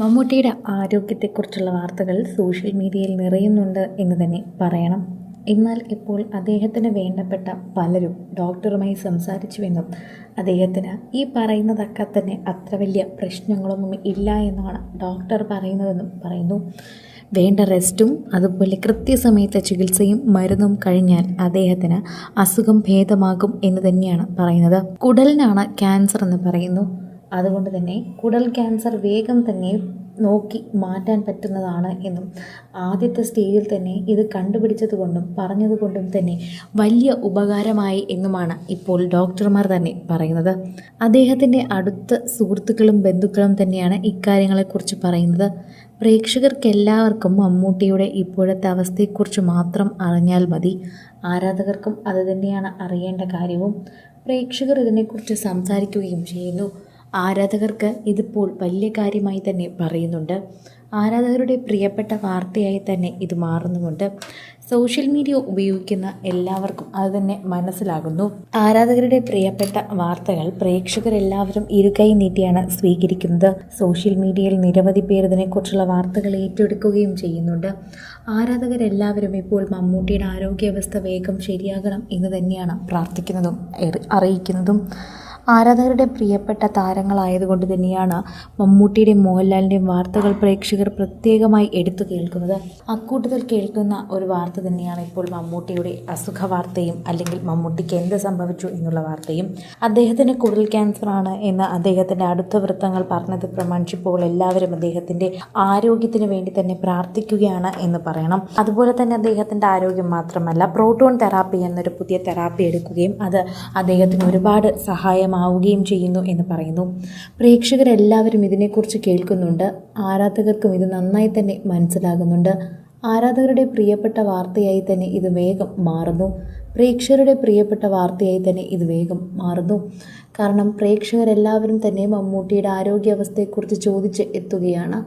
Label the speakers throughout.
Speaker 1: മമ്മൂട്ടിയുടെ ആരോഗ്യത്തെക്കുറിച്ചുള്ള വാർത്തകൾ സോഷ്യൽ മീഡിയയിൽ നിറയുന്നുണ്ട് എന്ന് തന്നെ പറയണം എന്നാൽ ഇപ്പോൾ അദ്ദേഹത്തിന് വേണ്ടപ്പെട്ട പലരും ഡോക്ടറുമായി സംസാരിച്ചുവെന്നും അദ്ദേഹത്തിന് ഈ പറയുന്നതൊക്കെ തന്നെ അത്ര വലിയ പ്രശ്നങ്ങളൊന്നും ഇല്ല എന്നാണ് ഡോക്ടർ പറയുന്നതെന്നും പറയുന്നു വേണ്ട റെസ്റ്റും അതുപോലെ കൃത്യസമയത്തെ ചികിത്സയും മരുന്നും കഴിഞ്ഞാൽ അദ്ദേഹത്തിന് അസുഖം ഭേദമാകും എന്ന് തന്നെയാണ് പറയുന്നത് കുടലിനാണ് ക്യാൻസർ എന്ന് പറയുന്നു അതുകൊണ്ട് തന്നെ കുടൽ ക്യാൻസർ വേഗം തന്നെ നോക്കി മാറ്റാൻ പറ്റുന്നതാണ് എന്നും ആദ്യത്തെ സ്റ്റേജിൽ തന്നെ ഇത് കണ്ടുപിടിച്ചതുകൊണ്ടും പറഞ്ഞതുകൊണ്ടും തന്നെ വലിയ ഉപകാരമായി എന്നുമാണ് ഇപ്പോൾ ഡോക്ടർമാർ തന്നെ പറയുന്നത് അദ്ദേഹത്തിൻ്റെ അടുത്ത സുഹൃത്തുക്കളും ബന്ധുക്കളും തന്നെയാണ് ഇക്കാര്യങ്ങളെക്കുറിച്ച് പറയുന്നത് പ്രേക്ഷകർക്കെല്ലാവർക്കും മമ്മൂട്ടിയുടെ ഇപ്പോഴത്തെ അവസ്ഥയെക്കുറിച്ച് മാത്രം അറിഞ്ഞാൽ മതി ആരാധകർക്കും അത് തന്നെയാണ് അറിയേണ്ട കാര്യവും പ്രേക്ഷകർ ഇതിനെക്കുറിച്ച് സംസാരിക്കുകയും ചെയ്യുന്നു ആരാധകർക്ക് ഇതിപ്പോൾ വലിയ കാര്യമായി തന്നെ പറയുന്നുണ്ട് ആരാധകരുടെ പ്രിയപ്പെട്ട വാർത്തയായി തന്നെ ഇത് മാറുന്നുമുണ്ട് സോഷ്യൽ മീഡിയ ഉപയോഗിക്കുന്ന എല്ലാവർക്കും അത് തന്നെ മനസ്സിലാകുന്നു ആരാധകരുടെ പ്രിയപ്പെട്ട വാർത്തകൾ പ്രേക്ഷകരെല്ലാവരും ഇരുകൈ നീട്ടിയാണ് സ്വീകരിക്കുന്നത് സോഷ്യൽ മീഡിയയിൽ നിരവധി പേർ ഇതിനെക്കുറിച്ചുള്ള വാർത്തകൾ ഏറ്റെടുക്കുകയും ചെയ്യുന്നുണ്ട് ആരാധകരെല്ലാവരും ഇപ്പോൾ മമ്മൂട്ടിയുടെ ആരോഗ്യാവസ്ഥ വേഗം ശരിയാകണം എന്ന് തന്നെയാണ് പ്രാർത്ഥിക്കുന്നതും അറിയിക്കുന്നതും ആരാധകരുടെ പ്രിയപ്പെട്ട താരങ്ങളായതുകൊണ്ട് തന്നെയാണ് മമ്മൂട്ടിയുടെയും മോഹൻലാലിൻ്റെയും വാർത്തകൾ പ്രേക്ഷകർ പ്രത്യേകമായി എടുത്തു കേൾക്കുന്നത് അക്കൂട്ടത്തിൽ കേൾക്കുന്ന ഒരു വാർത്ത തന്നെയാണ് ഇപ്പോൾ മമ്മൂട്ടിയുടെ അസുഖ വാർത്തയും അല്ലെങ്കിൽ മമ്മൂട്ടിക്ക് എന്ത് സംഭവിച്ചു എന്നുള്ള വാർത്തയും അദ്ദേഹത്തിന് കുടൽ ക്യാൻസറാണ് എന്ന് അദ്ദേഹത്തിൻ്റെ അടുത്ത വൃത്തങ്ങൾ പറഞ്ഞത് പ്രമാണിച്ചപ്പോൾ എല്ലാവരും അദ്ദേഹത്തിൻ്റെ ആരോഗ്യത്തിന് വേണ്ടി തന്നെ പ്രാർത്ഥിക്കുകയാണ് എന്ന് പറയണം അതുപോലെ തന്നെ അദ്ദേഹത്തിൻ്റെ ആരോഗ്യം മാത്രമല്ല പ്രോട്ടോൺ തെറാപ്പി എന്നൊരു പുതിയ തെറാപ്പി എടുക്കുകയും അത് അദ്ദേഹത്തിന് ഒരുപാട് സഹായം ഫലമാവുകയും ചെയ്യുന്നു എന്ന് പറയുന്നു പ്രേക്ഷകരെല്ലാവരും ഇതിനെക്കുറിച്ച് കേൾക്കുന്നുണ്ട് ആരാധകർക്കും ഇത് നന്നായി തന്നെ മനസ്സിലാകുന്നുണ്ട് ആരാധകരുടെ പ്രിയപ്പെട്ട വാർത്തയായി തന്നെ ഇത് വേഗം മാറുന്നു പ്രേക്ഷകരുടെ പ്രിയപ്പെട്ട വാർത്തയായി തന്നെ ഇത് വേഗം മാറുന്നു കാരണം പ്രേക്ഷകരെല്ലാവരും തന്നെ മമ്മൂട്ടിയുടെ ആരോഗ്യാവസ്ഥയെക്കുറിച്ച് ചോദിച്ച് എത്തുകയാണ്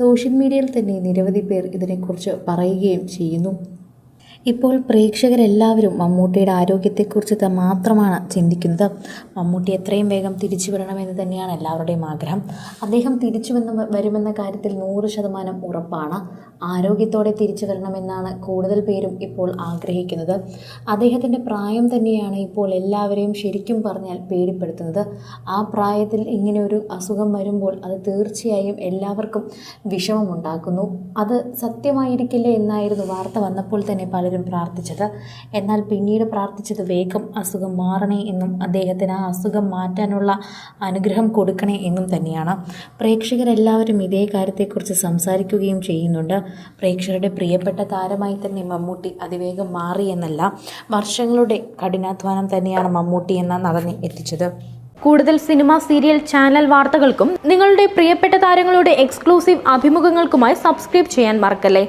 Speaker 1: സോഷ്യൽ മീഡിയയിൽ തന്നെ നിരവധി പേർ ഇതിനെക്കുറിച്ച് പറയുകയും ചെയ്യുന്നു ഇപ്പോൾ പ്രേക്ഷകരെല്ലാവരും മമ്മൂട്ടിയുടെ ആരോഗ്യത്തെക്കുറിച്ച് മാത്രമാണ് ചിന്തിക്കുന്നത് മമ്മൂട്ടി എത്രയും വേഗം തിരിച്ചു വരണമെന്ന് തന്നെയാണ് എല്ലാവരുടെയും ആഗ്രഹം അദ്ദേഹം തിരിച്ചു വന്ന് വരുമെന്ന കാര്യത്തിൽ നൂറ് ശതമാനം ഉറപ്പാണ് ആരോഗ്യത്തോടെ തിരിച്ചു വരണമെന്നാണ് കൂടുതൽ പേരും ഇപ്പോൾ ആഗ്രഹിക്കുന്നത് അദ്ദേഹത്തിൻ്റെ പ്രായം തന്നെയാണ് ഇപ്പോൾ എല്ലാവരെയും ശരിക്കും പറഞ്ഞാൽ പേടിപ്പെടുത്തുന്നത് ആ പ്രായത്തിൽ ഇങ്ങനെ ഒരു അസുഖം വരുമ്പോൾ അത് തീർച്ചയായും എല്ലാവർക്കും വിഷമമുണ്ടാക്കുന്നു അത് സത്യമായിരിക്കില്ല എന്നായിരുന്നു വാർത്ത വന്നപ്പോൾ തന്നെ പല പലരും പ്രാർത്ഥിച്ചത് എന്നാൽ പിന്നീട് പ്രാർത്ഥിച്ചത് വേഗം അസുഖം മാറണേ എന്നും അദ്ദേഹത്തിന് ആ അസുഖം മാറ്റാനുള്ള അനുഗ്രഹം കൊടുക്കണേ എന്നും തന്നെയാണ് പ്രേക്ഷകരെല്ലാവരും ഇതേ കാര്യത്തെക്കുറിച്ച് സംസാരിക്കുകയും ചെയ്യുന്നുണ്ട് പ്രേക്ഷകരുടെ പ്രിയപ്പെട്ട താരമായി തന്നെ മമ്മൂട്ടി അതിവേഗം മാറി എന്നല്ല വർഷങ്ങളുടെ കഠിനാധ്വാനം തന്നെയാണ് മമ്മൂട്ടി എന്ന നടനെ എത്തിച്ചത്
Speaker 2: കൂടുതൽ സിനിമ സീരിയൽ ചാനൽ വാർത്തകൾക്കും നിങ്ങളുടെ പ്രിയപ്പെട്ട താരങ്ങളുടെ എക്സ്ക്ലൂസീവ് അഭിമുഖങ്ങൾക്കുമായി സബ്സ്ക്രൈബ് ചെയ്യാൻ മറക്കല്ലേ